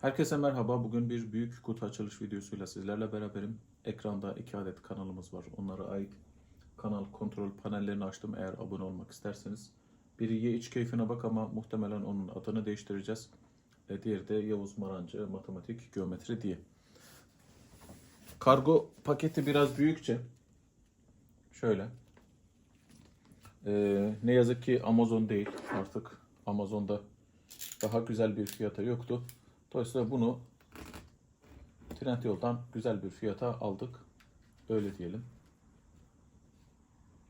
Herkese merhaba. Bugün bir büyük kutu açılış videosuyla sizlerle beraberim. Ekranda iki adet kanalımız var. Onlara ait kanal kontrol panellerini açtım eğer abone olmak isterseniz. Biri ye iç keyfine bak ama muhtemelen onun adını değiştireceğiz. E, diğeri de Yavuz Marancı Matematik Geometri diye. Kargo paketi biraz büyükçe. Şöyle. E, ne yazık ki Amazon değil artık. Amazon'da daha güzel bir fiyata yoktu. Dolayısıyla bunu Trendyol'dan güzel bir fiyata aldık. Öyle diyelim.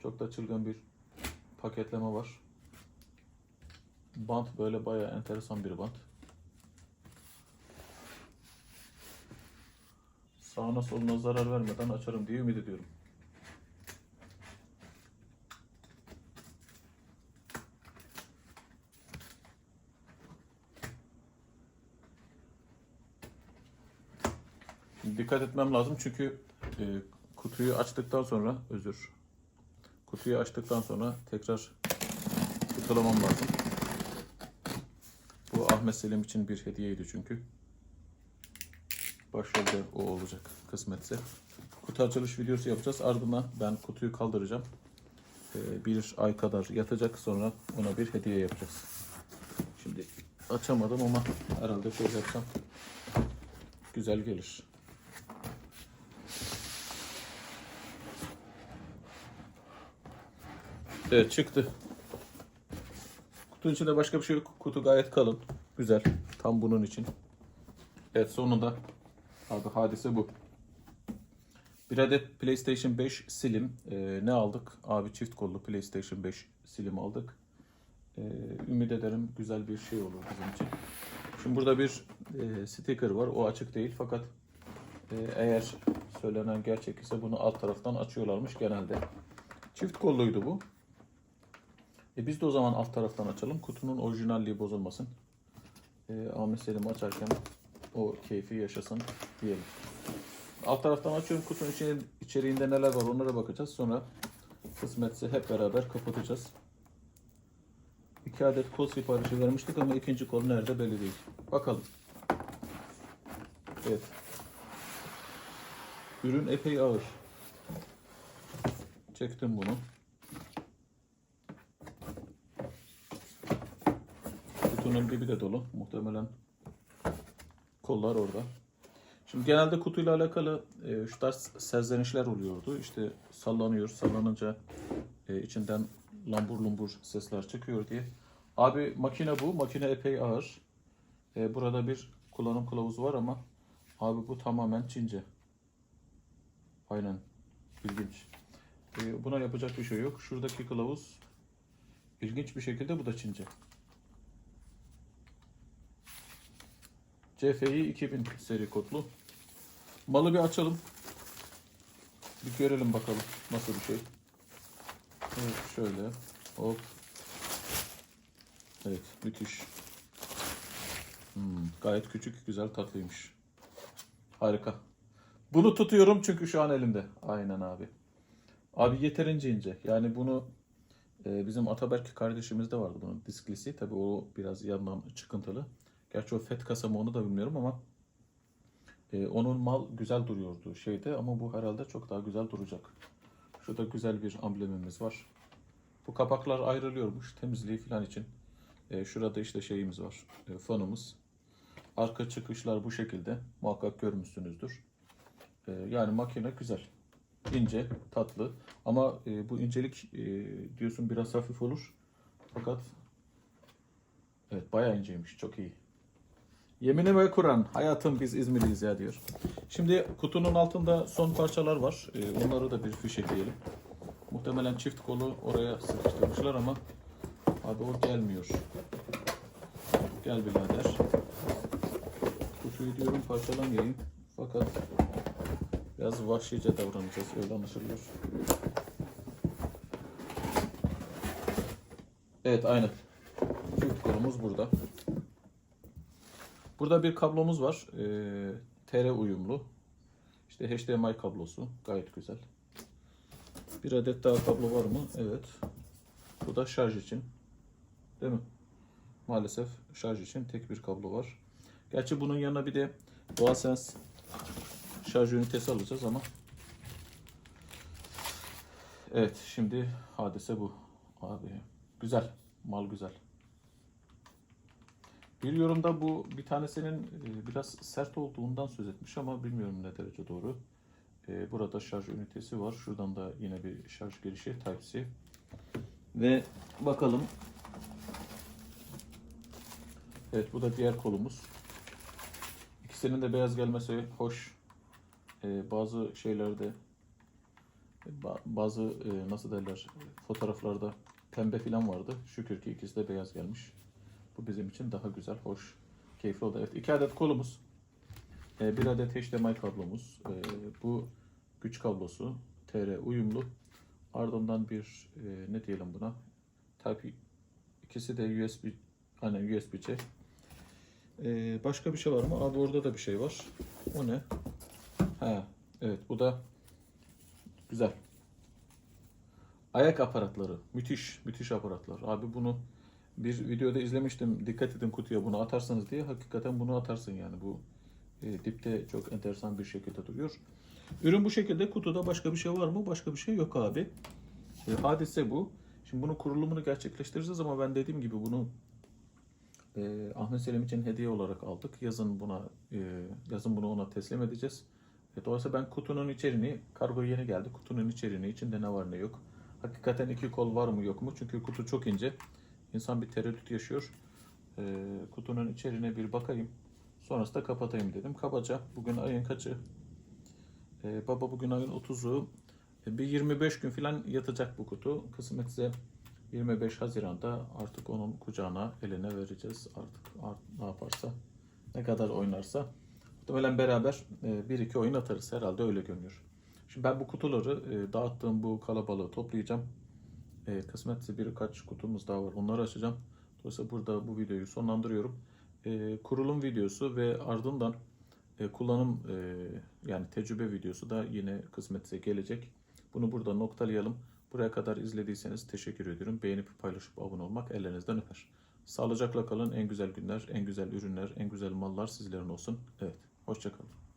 Çok da çılgın bir paketleme var. Bant böyle bayağı enteresan bir bant. Sağına soluna zarar vermeden açarım diye ümit ediyorum. Dikkat etmem lazım çünkü e, kutuyu açtıktan sonra özür. Kutuyu açtıktan sonra tekrar kutulamam lazım. Bu Ahmet Selim için bir hediyeydi çünkü. Başrolde o olacak kısmetse. Kutu açılış videosu yapacağız. Ardından ben kutuyu kaldıracağım. E, bir ay kadar yatacak sonra ona bir hediye yapacağız. Şimdi açamadım ama herhalde şöyle yapsam güzel gelir. Evet çıktı. Kutunun içinde başka bir şey yok. Kutu gayet kalın. Güzel. Tam bunun için. Evet sonunda abi hadise bu. Bir adet PlayStation 5 Slim. Ee, ne aldık? Abi çift kollu PlayStation 5 Slim aldık. Ee, ümit ederim güzel bir şey olur bizim için. Şimdi burada bir e, sticker var. O açık değil fakat e, eğer söylenen gerçek ise bunu alt taraftan açıyorlarmış genelde. Çift kolluydu bu. E biz de o zaman alt taraftan açalım. Kutunun orijinalliği bozulmasın. E, Ahmet Selim açarken o keyfi yaşasın diyelim. Alt taraftan açıyorum. Kutunun içine, içeriğinde neler var onlara bakacağız. Sonra kısmetse hep beraber kapatacağız. İki adet kol siparişi vermiştik ama ikinci kol nerede belli değil. Bakalım. Evet. Ürün epey ağır. Çektim bunu. Kutunun dibi de dolu. Muhtemelen kollar orada. Şimdi genelde kutuyla alakalı e, şu tarz serzenişler oluyordu. İşte sallanıyor, sallanınca e, içinden lambur lumbur sesler çıkıyor diye. Abi makine bu. Makine epey ağır. E, burada bir kullanım kılavuzu var ama abi bu tamamen Çince. Aynen. İlginç. E, buna yapacak bir şey yok. Şuradaki kılavuz ilginç bir şekilde bu da Çince. CFI 2000 seri kodlu. Malı bir açalım. Bir görelim bakalım nasıl bir şey. Evet şöyle. Hop. Evet müthiş. Hmm, gayet küçük güzel tatlıymış. Harika. Bunu tutuyorum çünkü şu an elimde. Aynen abi. Abi yeterince ince. Yani bunu e, bizim Ataberk kardeşimizde vardı bunun disklisi. Tabii o biraz yandan çıkıntılı. Gerçi o FET kasa mı onu da bilmiyorum ama e, onun mal güzel duruyordu şeyde ama bu herhalde çok daha güzel duracak. Şurada güzel bir amblemimiz var. Bu kapaklar ayrılıyormuş temizliği falan için. E, şurada işte şeyimiz var. E, fanımız. Arka çıkışlar bu şekilde. Muhakkak görmüşsünüzdür. E, yani makine güzel. İnce, tatlı. Ama e, bu incelik e, diyorsun biraz hafif olur. Fakat evet bayağı inceymiş. Çok iyi. Yemini ve Kur'an. Hayatım biz İzmirliyiz ya diyor. Şimdi kutunun altında son parçalar var. Ee, onları da bir fişekleyelim. Muhtemelen çift kolu oraya sıkıştırmışlar ama abi o gelmiyor. Gel birader. Kutuyu diyorum parçalamayayım. Fakat biraz vahşice davranacağız. Öyle anlaşılıyor. Evet aynen. Çift kolumuz burada. Burada bir kablomuz var. Ee, TR uyumlu. İşte HDMI kablosu. Gayet güzel. Bir adet daha kablo var mı? Evet. Bu da şarj için. Değil mi? Maalesef şarj için tek bir kablo var. Gerçi bunun yanına bir de DualSense şarj ünitesi alacağız ama Evet şimdi hadise bu. Abi güzel. Mal güzel. Bir yorumda bu bir tanesinin e, biraz sert olduğundan söz etmiş ama bilmiyorum ne derece doğru. E, Burada şarj ünitesi var. Şuradan da yine bir şarj girişi Type-C. Ve bakalım. Evet bu da diğer kolumuz. İkisinin de beyaz gelmesi hoş. E, bazı şeylerde ba- bazı nasıl derler fotoğraflarda pembe falan vardı. Şükür ki ikisi de beyaz gelmiş. Bu bizim için daha güzel, hoş, keyifli oldu. Evet, iki adet kolumuz. E, bir adet HDMI kablomuz. E, bu güç kablosu. TR uyumlu. Ardından bir e, ne diyelim buna? Type ikisi de USB aynen USB-C. Başka bir şey var mı? Abi orada da bir şey var. O ne? Ha, evet bu da güzel. Ayak aparatları. Müthiş, müthiş aparatlar. Abi bunu bir videoda izlemiştim. Dikkat edin kutuya bunu atarsınız diye. Hakikaten bunu atarsın yani. Bu e, dipte çok enteresan bir şekilde duruyor. Ürün bu şekilde. Kutuda başka bir şey var mı? Başka bir şey yok abi. E, hadise bu. Şimdi bunun kurulumunu gerçekleştireceğiz ama ben dediğim gibi bunu e, Ahmet Selim için hediye olarak aldık. Yazın buna e, yazın bunu ona teslim edeceğiz. E, dolayısıyla ben kutunun içeriğini, kargo yeni geldi. Kutunun içeriğini, içinde ne var ne yok. Hakikaten iki kol var mı yok mu? Çünkü kutu çok ince. İnsan bir tereddüt yaşıyor. E, kutunun içeriğine bir bakayım. Sonrasında kapatayım dedim. Kabaca bugün ayın kaçı? E, baba bugün ayın 30'u. E, bir 25 gün falan yatacak bu kutu. Kısmetse 25 Haziran'da artık onun kucağına eline vereceğiz. Artık, art- ne yaparsa, ne kadar oynarsa. Muhtemelen beraber e, bir iki oyun atarız herhalde öyle görünüyor. Şimdi ben bu kutuları e, dağıttığım bu kalabalığı toplayacağım. E, kısmetse birkaç kutumuz daha var. Onları açacağım. Dolayısıyla burada bu videoyu sonlandırıyorum. E, kurulum videosu ve ardından e, kullanım e, yani tecrübe videosu da yine kısmetse gelecek. Bunu burada noktalayalım. Buraya kadar izlediyseniz teşekkür ediyorum. Beğenip paylaşıp abone olmak ellerinizden öper. Sağlıcakla kalın. En güzel günler, en güzel ürünler, en güzel mallar sizlerin olsun. Evet, hoşçakalın.